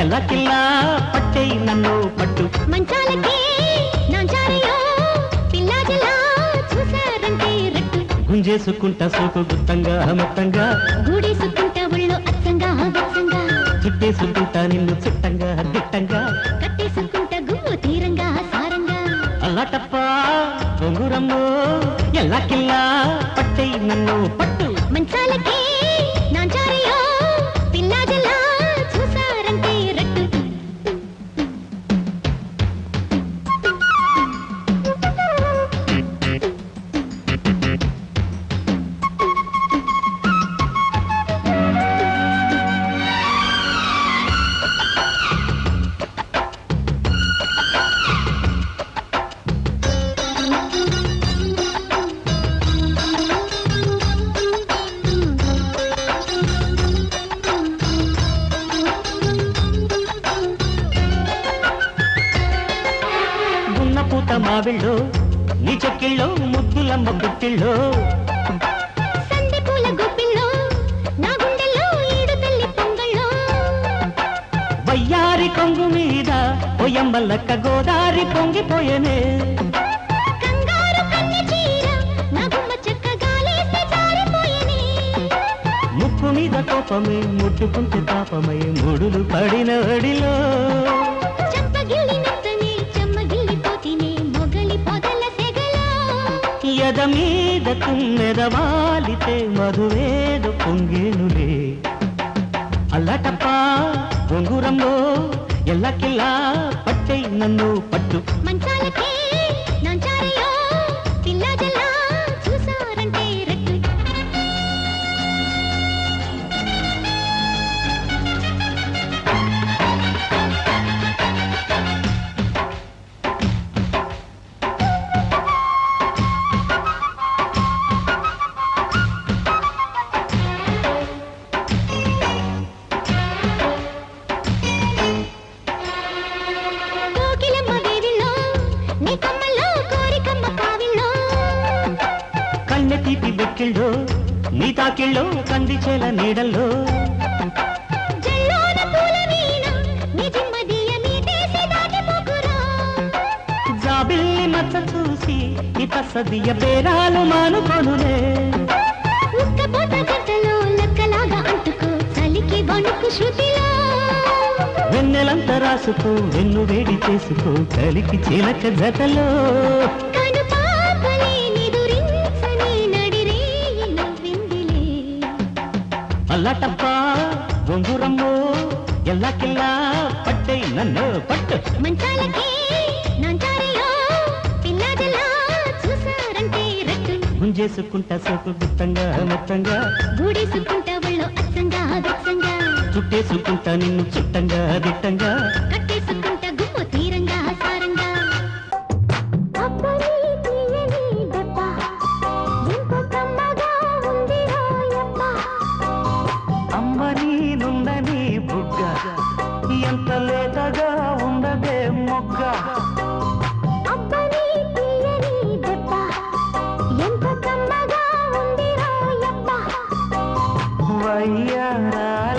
ఎల్లాకిల్లా పట్టేయి నన్ను పట్టు. మంచాలకే గుంజేసుకుంటా సోకు గుత్తంగా మొత్తంగా. గూడేసుకుంటా ఒళ్ళు అచ్చంగా వెచ్చంగా చుట్టేసుకుంటా నిన్ను చుట్టంగా దిట్టంగా కట్టేసుకుంటా గుమ్ము తీరంగా సారంగా. అల్లాటప్ప బొంగురమ్ము ఎల్లాకిల్లా పట్టేయి నన్ను పట్టు. మావిళ్ళో నీ చెక్కిళ్ళో ముద్దులమ్మ పొంగళ్ళో. వయ్యారి కొంగు మీద పొయ్యమ్మలక్క గోదారి పొంగిపోయనే ముక్కు మీద కోపమే ముట్టుకుంటే తాపమై ముడులు పడిన అడిలో. గద మీద తుమ్మెదవాలితే మధువేద పొంగేనులే. అల్లటప్ప బొంగురంలో ఎల్లకిల్లా పట్టై నన్ను పట్టు. మంచాలకే జల్లోన పూల వీణ నీ జిమ్మదియ మీటేసి దాటిపోకురా జాబిల్లి మచ్చ చూసి ఇత సదియ బేరాలు మానుకొనులే. ఉక్కపోత జంటలో లెక్కలాగా అంటుకో చలికి వణుకు శృతిలో. వెన్నెలంత రాసుకో వెన్ను వేడి చేసుకో కలికి చిలక జతలో. అల్లటప్ప బొంగురమ్మో ఎల్లకిల్లా పట్టై నన్ను పట్టు. మంచాలకే నాంచారయ్యో పిల్లాజలా చూసారంటే రట్టు. గుంజేసుకుంటా సోకు గుత్తంగా మొత్తంగా. గూడేసుకుంటా ఒళ్ళు అచ్చంగా వెచ్చంగా చుట్టేసుకుంటా నిన్ను చుట్టంగా దిట్టంగా. यारा